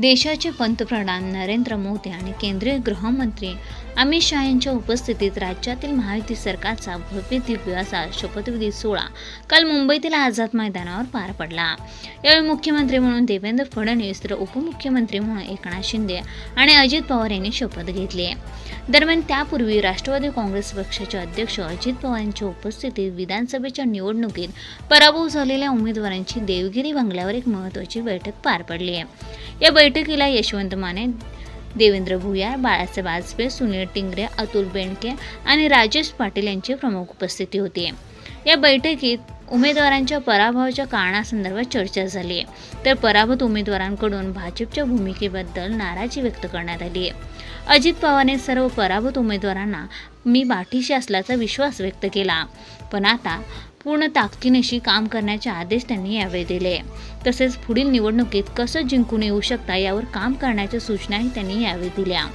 देशाचे पंतप्रधान नरेंद्र मोदी आणि केंद्रीय गृहमंत्री अमित शहा यांच्या उपस्थितीत राज्यातील महायुती सरकारचा भव्य दिव्य असा शपथविधी सोहळा काल मुंबईतील आझाद मैदानावर पार पडला. यावेळी मुख्यमंत्री म्हणून देवेंद्र फडणवीस तर उपमुख्यमंत्री म्हणून एकनाथ शिंदे आणि अजित पवार यांनी शपथ घेतली. दरम्यान त्यापूर्वी राष्ट्रवादी काँग्रेस पक्षाचे अध्यक्ष अजित पवार यांच्या उपस्थितीत विधानसभेच्या निवडणुकीत पराभव झालेल्या उमेदवारांची देवगिरी बंगल्यावर एक महत्त्वाची बैठक पार पडली. आहे या बैठकीला यशवंत माने देवेंद्र भुयार बाळासाहेब आजबे सुनील टिंगरे अतुल बेंडके आणि राजेश पाटील यांची प्रमुख उपस्थिती होती. या बैठकीत उमेदवारांच्या पराभवाच्या कारणासंदर्भात चर्चा झाली. आहे तर पराभूत उमेदवारांकडून भाजपच्या भूमिकेबद्दल नाराजी व्यक्त करण्यात आली. आहे अजित पवारने सर्व पराभूत उमेदवारांना मी पाठीशी असल्याचा विश्वास व्यक्त केला. पण आता पूर्ण ताकदीनेशी काम करण्याचे आदेश त्यांनी यावेळी दिले. तसेच पुढील निवडणुकीत कसं जिंकून येऊ शकता यावर काम करण्याच्या सूचनाही त्यांनी यावेळी दिल्या.